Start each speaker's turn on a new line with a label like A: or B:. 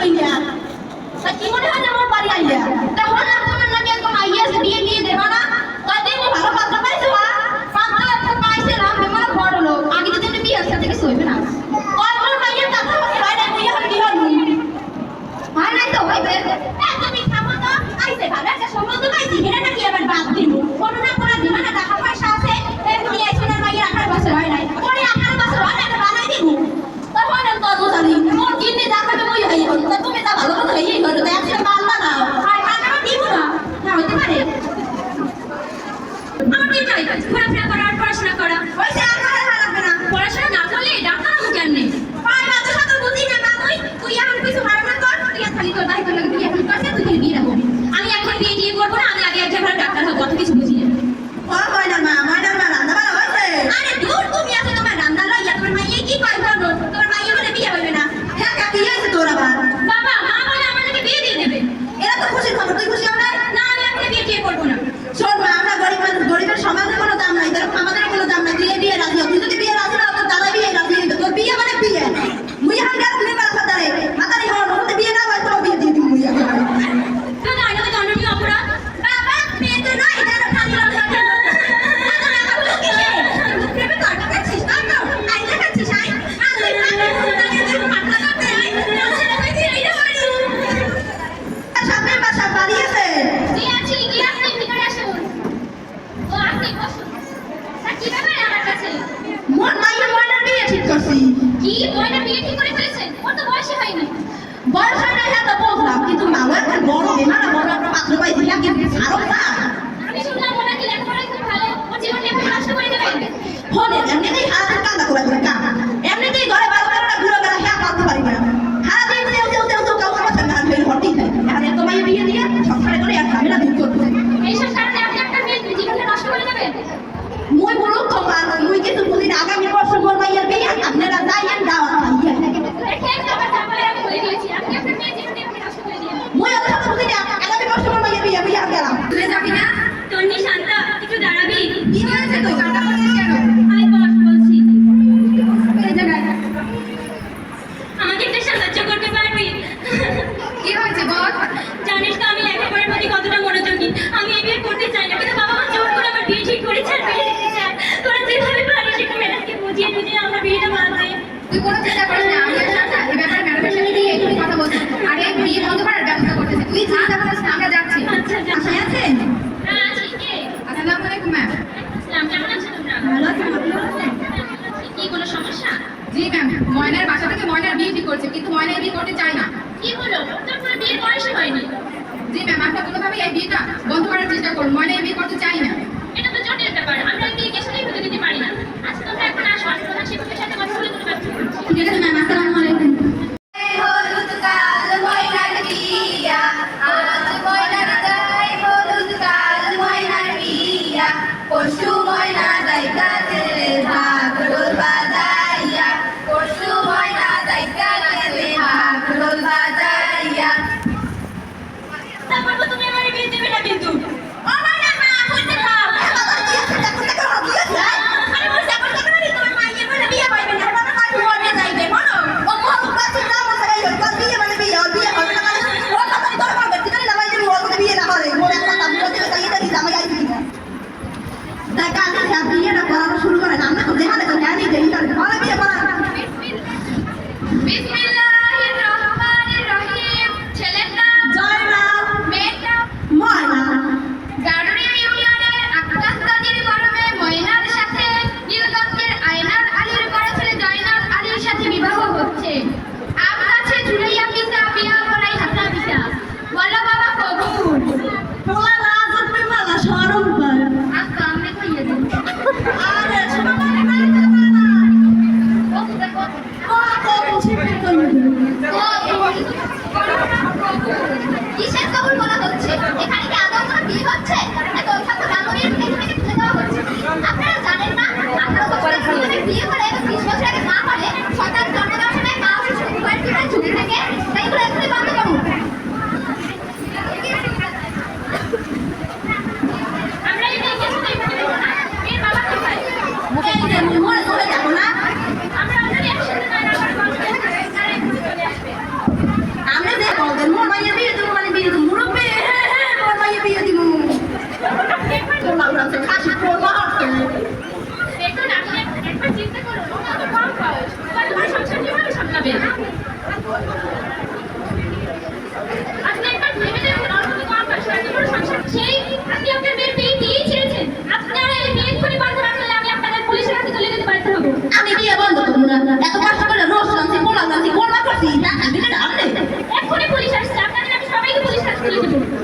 A: আইলা। তা কি মনে হয় আমার বাড়ি আইলা? তা হল বিয়ে বোনের তো
B: বয়সই হয়নি
A: বড় হয় না হ্যাঁ তো বললাম কিন্তু
B: মামার বড় বেমা
C: তুই কোনো চিন্তা করিস না আমি আর চাচা গিয়ে একটু কথা বলছি। আরে বিয়ে বন্ধ করার ব্যবস্থা করতেছে। তুই চিন্তা করিস না আমরা যাচ্ছি।
B: আচ্ছা
A: আশায় আছেন?
C: ম্যাম জি ম্যাম ময়নার বাসা থেকে ময়নার বিয়ে ঠিক করছে কিন্তু ময়না বিয়ে করতে চায় না। জি ম্যাম আমরা কোনোভাবেই এই বিয়েটা বন্ধ করার চেষ্টা করুন। ময়না বিয়ে করতে চাই না।
B: এটা তো জটিল ব্যাপার। আমরা